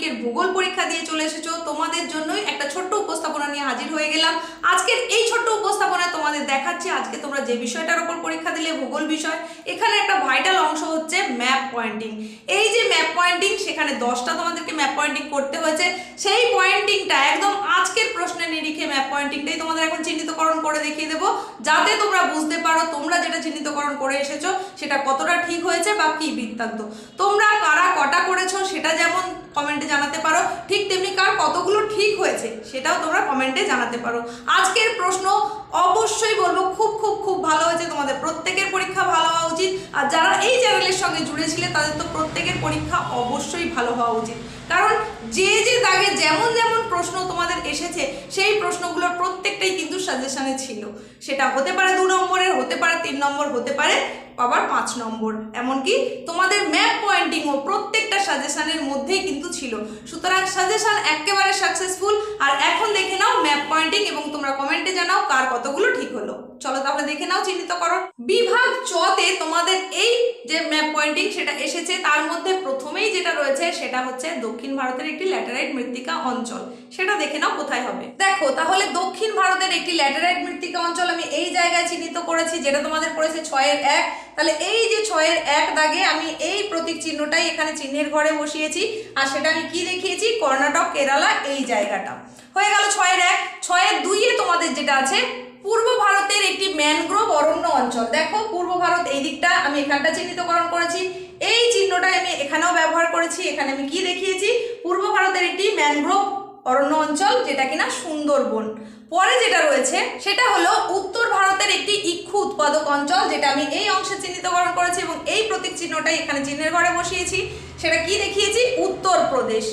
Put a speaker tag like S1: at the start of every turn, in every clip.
S1: মাধ্যমিকের ভূগোল পরীক্ষা দিয়ে চলে এসেছ। তোমাদের জন্যই একটা ছোট্ট উপস্থাপনা নিয়ে হাজির হয়ে গেলাম। আজকের এই ছোট্ট উপস্থাপনায় তোমাদের দেখাচ্ছি। আজকে তোমরা যে বিষয়টার উপর পরীক্ষা দিলে, ভূগোল বিষয়, এখানে একটা ভাইটাল অংশ হচ্ছে ম্যাপ পয়েন্টিং এই যে ম্যাপ পয়েন্টিং সেখানে দশটা তোমাদেরকে ম্যাপ পয়েন্টিং করতে হয়েছে। সেই পয়েন্টিংটা একদম আজকের প্রশ্নের নিরিখে ম্যাপ পয়েন্টিংটাই তোমাদের এখন চিহ্নিতকরণ করে দেখিয়ে দেবো। যাতে তোমরা বুঝতে পারো তোমরা যেটা চিহ্নিতকরণ করে এসেছ, সেটা কতটা ঠিক হয়েছে বা কি বৃত্তান্ত। তোমরা কারা কটা করেছ, সেটা যেমন কমেন্টে জানাতে পারো। ঠিক তেমনি কার কতগুলো ঠিক হয়েছে, সেটাও তোমরা কমেন্টে জানাতে পারো। আজকের প্রশ্ন অবশ্যই বলব, খুব খুব খুব ভালো হয়েছে। তোমাদের প্রত্যেকের পরীক্ষা ভালো হওয়া উচিত। আর যারা এই চ্যানেলের সঙ্গে জুড়েছিলে তাদের তো প্রত্যেকের পরীক্ষা অবশ্যই ভালো হওয়া উচিত। কারণ যে যে দাগে যেমন যেমন প্রশ্ন তোমাদের এসেছে, সেই প্রশ্নগুলোর প্রত্যেকটাই কিন্তু সাজেশানে ছিল। সেটা হতে পারে দু নম্বরের তিন নম্বর হতে পারে, আবার পাঁচ নম্বর। এমনকি তোমাদের ম্যাপ পয়েন্টিংও প্রত্যেকটা সাজেশানের মধ্যেই কিন্তু ছিল। সুতরাং সাজেশান একেবারে সাকসেসফুল আর এখন দেখে নাও ম্যাপ পয়েন্টিং এবং তোমরা কমেন্টে জানাও কার কতগুলো ঠিক হলো। চলো তাহলে দেখে নাও চিহ্নিত করো বিভাগ চতে তোমাদের এই যে ম্যাপ পয়েন্টিং সেটা এসেছে। তার মধ্যে প্রথমেই যেটা রয়েছে সেটা হচ্ছে দক্ষিণ ভারতের একটি ল্যাটেরাইট মৃত্তিকা অঞ্চল। সেটা দেখে নাও কোথায় হবে। দেখো, তাহলে দক্ষিণ ভারতের একটি ল্যাটেরাইট মৃত্তিকা অঞ্চল আমি এই জায়গায় চিহ্নিত করেছি, যেটা তোমাদের পড়েছে ছয়ের এক। তাহলে এই যে ছয়ের এক দাগে আমি এই প্রতীক চিহ্নটাই এখানে চিহ্নের ঘরে বসিয়েছি। আর সেটা আমি কি দেখিয়েছি? কর্ণাটক, কেরালা, এই জায়গাটা। হয়ে গেল ছয়ের এক। ছয়ের দুইয়ে তোমাদের যেটা আছে পূর্ব ভারতের একটি ম্যানগ্রোভ অরণ্য অঞ্চল। দেখো, পূর্ব ভারত এই দিকটা আমি এখানটা চিহ্নিতকরণ করেছি। এই চিহ্নটাই আমি এখানেও ব্যবহার করেছি, এখানে আমি কি দেখিয়েছি? পূর্ব ভারতের একটি ম্যানগ্রোভ অরণ্য অঞ্চল, যেটা কিনা সুন্দরবন। পরে যেটা রয়েছে, সেটা হলো উত্তর ভারতের একটি ইক্ষু উৎপাদক অঞ্চল, যেটা আমি এই অংশে চিহ্নিতকরণ করেছি এবং এই প্রতীক চিহ্নটাই এখানে চিহ্নের ঘরে বসিয়েছি। সেটা কি দেখিয়েছি? উত্তরপ্রদেশ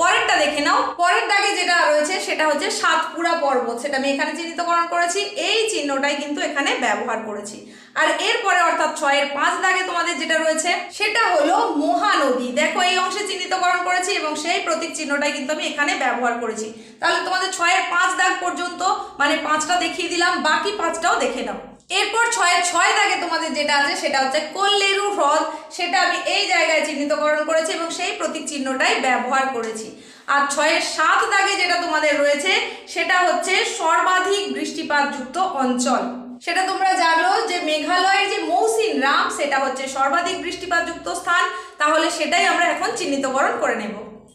S1: পরেরটা দেখে নাও। পরের দাগে যেটা রয়েছে সেটা হচ্ছে সাতপুরা পর্বত। সেটা আমি এখানে চিহ্নিতকরণ করেছি। এই চিহ্নটাই কিন্তু এখানে ব্যবহার করেছি। আর এরপরে অর্থাৎ ছয়ের পাঁচ দাগে তোমাদের যেটা রয়েছে, সেটা হলো মহানদী। দেখো এই অংশে চিহ্নিতকরণ করেছি এবং সেই প্রতীক চিহ্নটাই কিন্তু আমি এখানে ব্যবহার করেছি। তাহলে তোমাদের ছয়ের পাঁচ দাগ পর্যন্ত মানে পাঁচটা দেখিয়ে দিলাম, বাকি পাঁচটাও দেখে নাও। এরপর ছয়ের ছয় দাগে তোমাদের যেটা আছে সেটা হচ্ছে কল্লেরু হ্রদ। সেটা আমি এই জায়গায় চিহ্নিতকরণ করেছি এবং সেই প্রতীক চিহ্নটাই ব্যবহার করেছি। আর ছয়ের সাত দাগে যেটা তোমাদের রয়েছে, সেটা হচ্ছে সর্বাধিক বৃষ্টিপাতযুক্ত অঞ্চল। সেটা তোমরা জানো যে মেঘালয়ের যে মৌসিন রাম, সেটা হচ্ছে সর্বাধিক বৃষ্টিপাতযুক্ত স্থান। তাহলে সেটাই আমরা এখন চিহ্নিতকরণ করে নেব।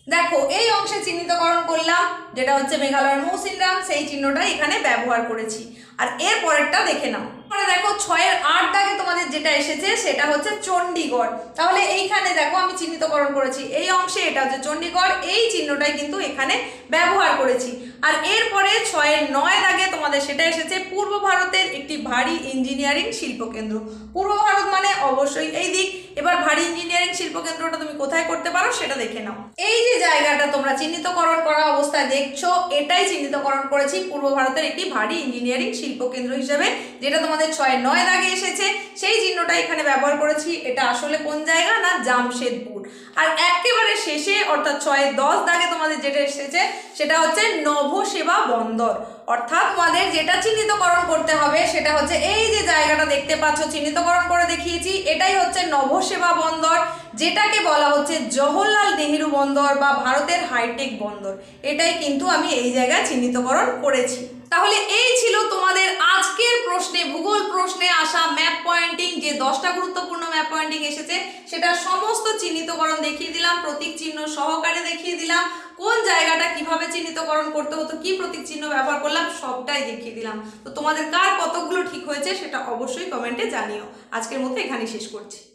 S1: দেখো, এই অংশে চিহ্নিতকরণ করলাম, যেটা হচ্ছে মেঘালয়ের মৌসিন রাম, সেই চিহ্নটা এখানে ব্যবহার করেছি। আর এর পরেরটা দেখে নাও। দেখো ছয়ের আট দাগে তোমাদের যেটা এসেছে সেটা হচ্ছে চণ্ডীগড়। তাহলে এইখানে দেখো আমি চিহ্নিতকরণ করেছি। এই অংশে এটা হচ্ছে চণ্ডীগড়। এই চিহ্নটাই কিন্তু এখানে ব্যবহার করেছি। আর এরপরে ছয়ের নয় দাগে তোমাদের সেটা এসেছে পূর্ব ভারতের একটি ভারী ইঞ্জিনিয়ারিং শিল্পকেন্দ্র। পূর্ব ভারত মানে অবশ্যই এই দিক। এবার ভারী ইঞ্জিনিয়ারিং শিল্পকেন্দ্রটা তুমি কোথায় করতে পারো সেটা দেখে নাও। এই যে জায়গাটা তোমরা চিহ্নিতকরণ করা অবস্থায় দেখছ, এটাই চিহ্নিতকরণ করেছি পূর্ব ভারতের একটি ভারী ইঞ্জিনিয়ারিং শিল্পকেন্দ্র হিসেবে, যেটা তোমাদের ছয় নয় দাগে এসেছে। সেই চিহ্নটা এখানে ব্যবহার করেছি, এটা আসলে কোন জায়গা না জামশেদপুর। আর একেবারে শেষে, অর্থাৎ ছয় দশ দাগে তোমাদের যেটা এসেছে, সেটা হচ্ছে নবসেবা বন্দর। অর্থাৎ তোমাদের যেটা চিহ্নিতকরণ করতে হবে, সেটা হচ্ছে এই যে জায়গাটা দেখতে পাচ্ছ, চিহ্নিতকরণ করে দেখিয়েছি, এটাই হচ্ছে নবসেবা বন্দর। যেটাকে বলা হচ্ছে জওহরলাল নেহেরু বন্দর বা ভারতের হাইটেক বন্দর। এটাই কিন্তু আমি এই জায়গায় চিহ্নিতকরণ করেছি। তাহলে এই ছিল তোমাদের আজকের প্রশ্নে, ভূগোল প্রশ্নে আসা ম্যাপ পয়েন্টিং, যে দশটা গুরুত্বপূর্ণ ম্যাপ পয়েন্টিং এসেছে, সেটা সমস্ত চিহ্নিতকরণ দেখিয়ে দিলাম, প্রতীক চিহ্ন সহকারে দেখিয়ে দিলাম, কোন জায়গাটা কীভাবে চিহ্নিতকরণ করতে হতো, কি প্রতীক চিহ্ন ব্যবহার করলাম, সবটাই দেখিয়ে দিলাম। তো তোমাদের কার কতগুলো ঠিক হয়েছে, সেটা অবশ্যই কমেন্টে জানিও। আজকের মতো এখানেই শেষ করছি।